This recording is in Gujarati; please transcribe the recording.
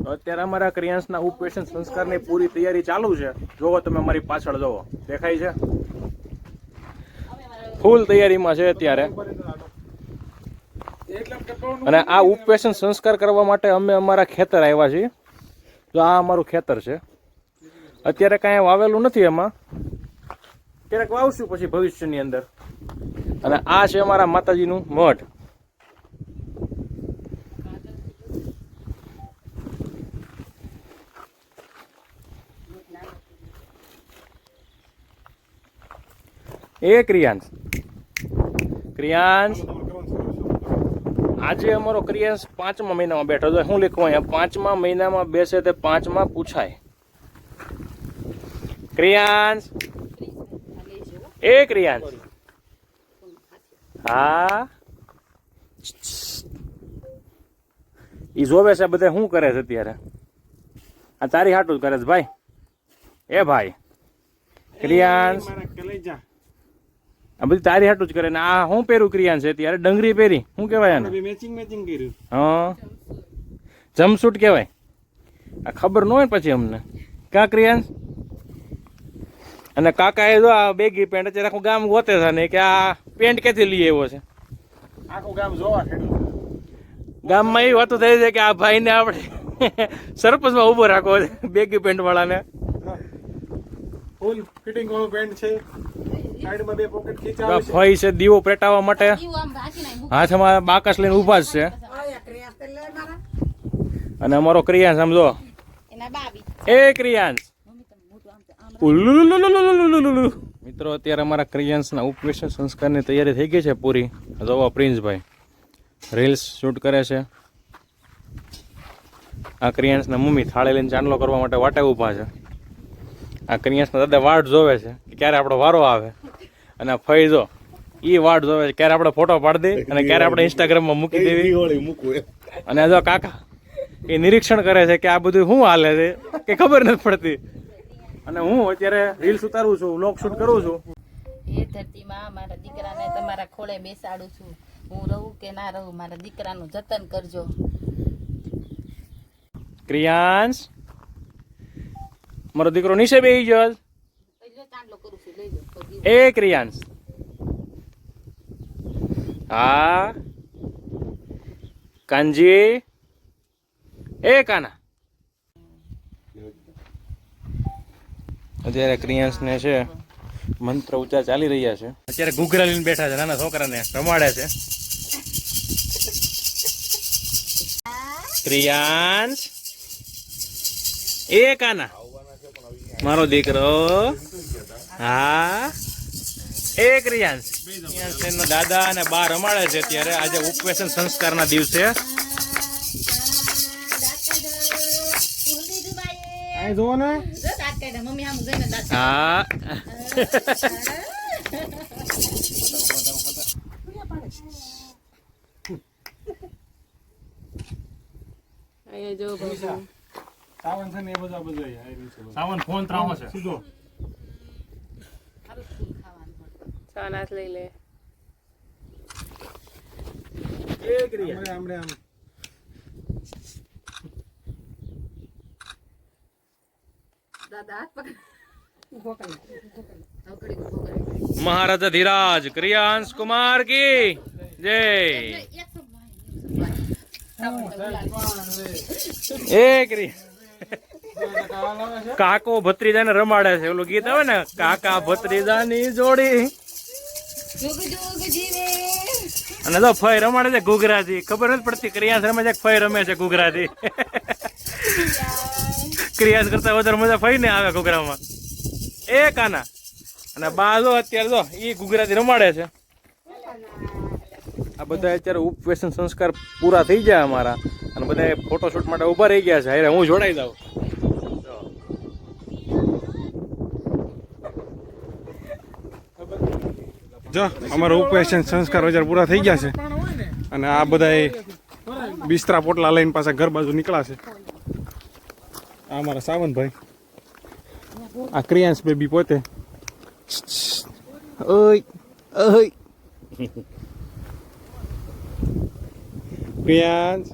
અત્યારે અમારા ક્રિયાંશના ઉપવેશન સંસ્કારની પૂરી તૈયારી ચાલુ છે. જોવો તમે અમારી પાછળ, જોવો. દેખાય છે? ફૂલ તૈયારીમાં છે અત્યારે. અને આ ઉપવેશન સંસ્કાર કરવા માટે અમે અમારા ખેતર આવ્યા છીએ. તો આ અમારું ખેતર છે. અત્યારે કાંઈ વાવેલું નથી એમાં. ક્યારેક વાવશું પછી ભવિષ્યની અંદર. અને આ છે અમારા માતાજીનું મઠ. એ ક્રિયાંશ. ક્રિયાંશ. આજે અમારો ક્રિયાંશ પાંચમા મહિનામાં બેઠો છે. શું લખવું અહીંયા? પાંચમા મહિનામાં બેસે તે પાંચમાં પૂછાય. ક્રિયાંશ. એ ક્રિયાંશ. હા. ઈ જોવે છે બધે શું કરે છે અત્યારે? આ તારી હાટું જ કરે છે, ભાઈ. એ ભાઈ. ક્રિયાંશ. આ બધી તારી હાટું જ કરે ને આ હું પહેરું ક્રિયાન છે ત્યારે ડંગરી પહેરી. શું કહેવાય આને? મેચિંગ મેચિંગ કર્યું. હા. જમસૂટ કહેવાય. આ ખબર ન હોય ને પછી અમને. ક્યાં ક્રિયાન? અને કાકા એ જો આ બેગી પેન્ટ અત્યારે આખું ગામ ગોતે છે ને કે આ પેન્ટ ક્યાંથી લઈ આવ્યો છે? આખું ગામ જોવા ગામમાં એવી વાતો થઈ છે કે આ ભાઈને આપણે સરપંચમાં ઊભો રાખવો છે બેગી પેન્ટ વાળાને. ફૂલ ફિટિંગ વાળું પેન્ટ છે. ફઈ છે. દીવો પેટાવા માટે. હાથમાં બાકસ લઈને ઊભા જ છે. અને અમારો ક્રિયાંશ સમજો એ ક્રિયાંશ. મિત્રો અત્યારે અમારા ક્રિયાન્સના ઉપવેશ સંસ્કારની તૈયારી થઈ ગઈ છે પૂરી. જોવા પ્રિન્સભાઈ. રીલ્સ શૂટ કરે છે. આ ક્રિયાંશના મમ્મી થાળે લઈને ચાંદલો કરવા માટે વાટે ઊભા છે. આ ક્રિયાન્સના દાદા વાટ જોવે છે ક્યારે આપણો વારો આવે. અને જો એ વાટ જોવે ક્યારે આપણે ફોટો પાડી દે અને ક્યારે આપણે ઇન્સ્ટાગ્રામમાં મૂકી દેવી. અને જો કાકા એ નિરીક્ષણ કરે છે કે આ બધું શું હાલે છે કે ખબર નથી પડતી. અને હું અત્યારે રીલ્સ ઉતારું છું વ્લોગ શૂટ કરું છું. એ ધરતીમાં મારા દીકરાને તમારા ખોળે બેસાડું છું. હું રહું કે ના રહું મારા દીકરાનું જતન કરજો. ક્રિયાંશ મારો દીકરો નીચે બેસી ગયો છે. લઈ લો ચાંદલો કરું છું એ ક્રિયાંશ હા. કાનજી. એ કાના. અત્યારે ક્રિયાંશને છે મંત્ર ઉચ્ચાર ચાલી રહ્યા છે. અત્યારે ઘૂઘરા લઈને બેઠા છે નાના છોકરાને રમાડે છે. ક્રિયાંશ એ કાના. મારો દીકરો. હા. એક રિયાંશ રિયાંશ દાદા અને બા રમાડે છે ત્યારે આજે ઉપવેશન સંસ્કારના દિવસે. સાવન ફોન ત્રાવો છે. સીધો સવાનાસ લઈ લે. મહારાજા ધીરાજ ક્રિયાંશ કુમાર કી જય. એક કાકો ભત્રીજાને રમાડે છે ઓલું ગીત આવે ને કાકા ભત્રીજા ની જોડી. અને તો ફઈ રમાડે છે ઘૂઘરાથી. ખબર નથી પડતી ક્રિયાસ રમે છે ફય રમે છે ઘૂઘરાથી. ક્રિયાસ કરતા વધારે મજા ફઈ ને આવે ઘૂઘરામાં. એ કાના? અને બા જો અત્યારે જો એ ઘૂઘરાથી રમાડે છે. આ બધા અત્યારે ઉપવેશન સંસ્કાર પૂરા થઈ ગયા અમારા. અને બધા ફોટોશૂટ માટે ઊભા રહી ગયા છે. હારે હું જોડાઈ જાઉં. જો, અમારો ઉપવેશન સંસ્કાર હજાર પૂરા થઈ ગયા છે. અને આ બધા બિસ્તરા પોટલા લઈને પાછા ઘર બાજુ નીકળ્યા છે. આ અમારા સાવનભાઈ. આ ક્રિયાંશ બેબી પોતે. ક્રિયાંશ.